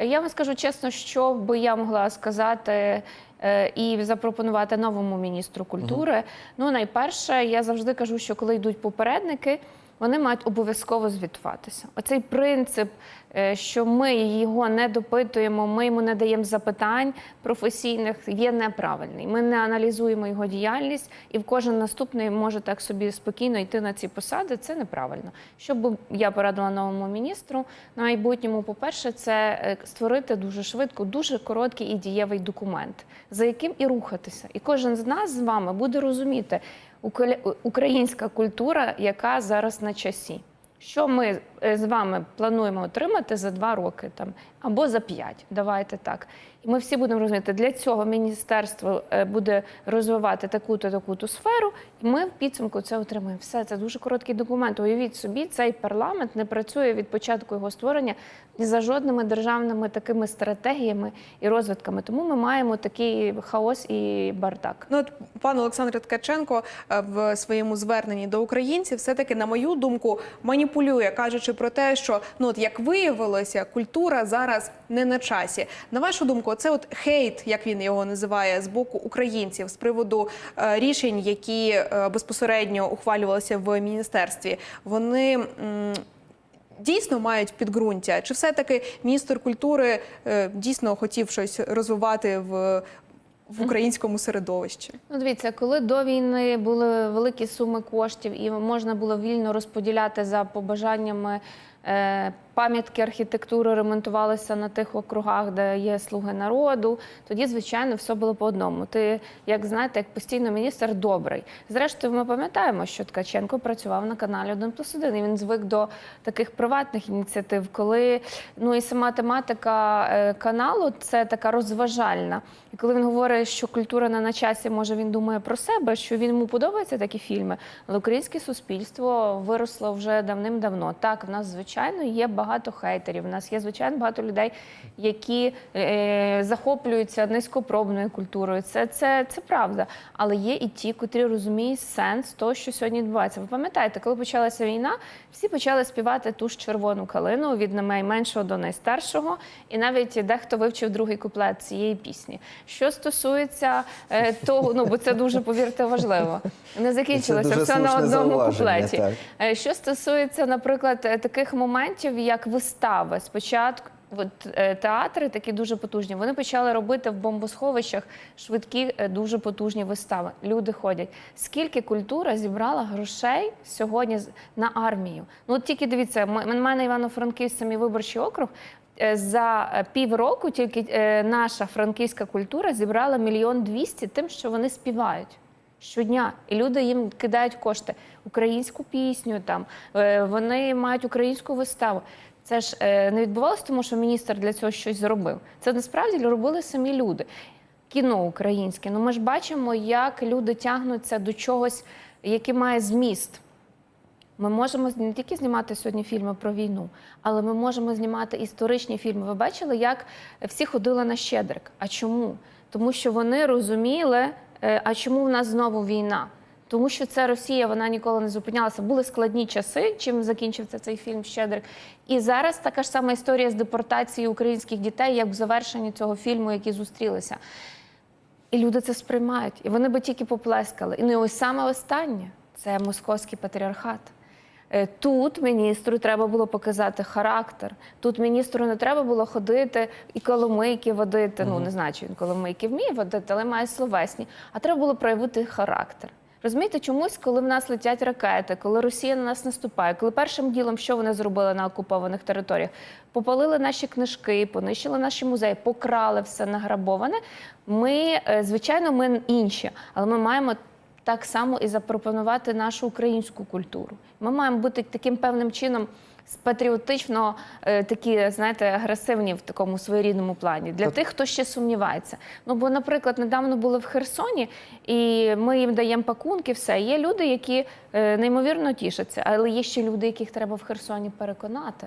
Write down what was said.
Я вам скажу чесно, що би я могла сказати і запропонувати новому міністру культури. Ну, найперше, я завжди кажу, що коли йдуть попередники. Вони мають обов'язково звітуватися. Оцей принцип, е, що ми його не допитуємо, ми йому не даємо запитань професійних, є неправильний. Ми не аналізуємо його діяльність, і в кожен наступний може так собі спокійно йти на ці посади. Це неправильно. Що б я порадила новому міністру на майбутньому, по-перше, це е, створити дуже швидко, дуже короткий і дієвий документ, за яким і рухатися. І кожен з нас з вами буде розуміти українська культура, яка зараз на часі. Що ми е, з вами плануємо отримати за два роки там або за п'ять? Давайте так. І ми всі будемо розуміти, для цього міністерство е, буде розвивати таку-то таку-то сферу, і ми в підсумку це отримаємо. Все це дуже короткий документ. Уявіть собі, цей парламент не працює від початку його створення за жодними державними такими стратегіями і розвитками. Тому ми маємо такий хаос і бардак. Ну, от пан Олександр Ткаченко е, в своєму зверненні до українців все-таки, на мою думку, маніпулює, кажучи про те, що ну от як виявилося, культура зараз не на часі. На вашу думку, це от хейт, як він його називає, з боку українців з приводу е, рішень, які е, безпосередньо ухвалювалися в міністерстві, вони. м, Дійсно мають підґрунтя, чи все-таки міністр культури е, дійсно хотів щось розвивати в, в українському середовищі? Ну, дивіться, коли до війни були великі суми коштів і можна було вільно розподіляти за побажаннями. Е, Пам'ятки архітектури ремонтувалися на тих округах, де є слуги народу. Тоді, звичайно, все було по одному. Ти, як знаєте, як постійно міністр добрий. Зрештою, ми пам'ятаємо, що Ткаченко працював на каналі 1 плюс 1, і він звик до таких приватних ініціатив, коли ну і сама тематика е, каналу це така розважальна. І коли він говорить, що культура не на часі, може він думає про себе, що він йому подобаються такі фільми. Але українське суспільство виросло вже давним-давно. Так, в нас звичайно є багато хейтерів. У нас є звичайно багато людей, які е, захоплюються низькопробною культурою. Це, це, це правда. Але є і ті, котрі розуміють сенс того, що сьогодні відбувається. Ви пам'ятаєте, коли почалася війна, всі почали співати ту ж червону калину від найменшого до найстаршого, і навіть дехто вивчив другий куплет цієї пісні. Що стосується е, того, ну бо це дуже повірте важливо. Не закінчилося все на одному куплеті. так. Е, Що стосується, наприклад, е, таких моментів, як вистави, спочатку. От е, театри такі дуже потужні. Вони почали робити в бомбосховищах швидкі, е, дуже потужні вистави. Люди ходять. Скільки культура зібрала грошей сьогодні на армію? Ну от тільки дивіться, в мене Івано-Франківськ, самий виборчий округ. Е, За півроку тільки наша франківська культура зібрала мільйон двісті тим, що вони співають щодня, і люди їм кидають кошти. Українську пісню там е, вони мають українську виставу. Це ж е, не відбувалося, тому що міністр для цього щось зробив. Це насправді робили самі люди. Кіно українське. Ну ми ж бачимо, як люди тягнуться до чогось, яке має зміст. Ми можемо не тільки знімати сьогодні фільми про війну, але ми можемо знімати історичні фільми. Ви бачили, як всі ходили на Щедрик. А чому? Тому що вони розуміли, а чому в нас знову війна? Тому що це Росія, вона ніколи не зупинялася. Були складні часи, чим закінчився цей фільм Щедрик. І зараз така ж сама історія з депортацією українських дітей, як в завершенні цього фільму, які зустрілися. І люди це сприймають. І вони би тільки поплескали. І не ось саме останнє це московський патріархат. Е, Тут міністру треба було показати характер. Тут міністру не треба було ходити і коломийки водити. Ну не знаю, чи він коломийки вміє водити, але має словесні. А треба було проявити характер. Розумієте, чомусь, коли в нас летять ракети, коли Росія на нас наступає, коли першим ділом, що вони зробили на окупованих територіях, попалили наші книжки, понищили наші музеї, покрали все награбоване. Ми, е, звичайно, ми інші, але ми маємо так само і запропонувати нашу українську культуру. Ми маємо бути таким певним чином патріотично е, такі, знаєте, агресивні в такому своєрідному плані для тих, хто ще сумнівається. Ну бо, наприклад, недавно були в Херсоні, і ми їм даємо пакунки. Все є люди, які е, неймовірно тішаться, але є ще люди, яких треба в Херсоні переконати.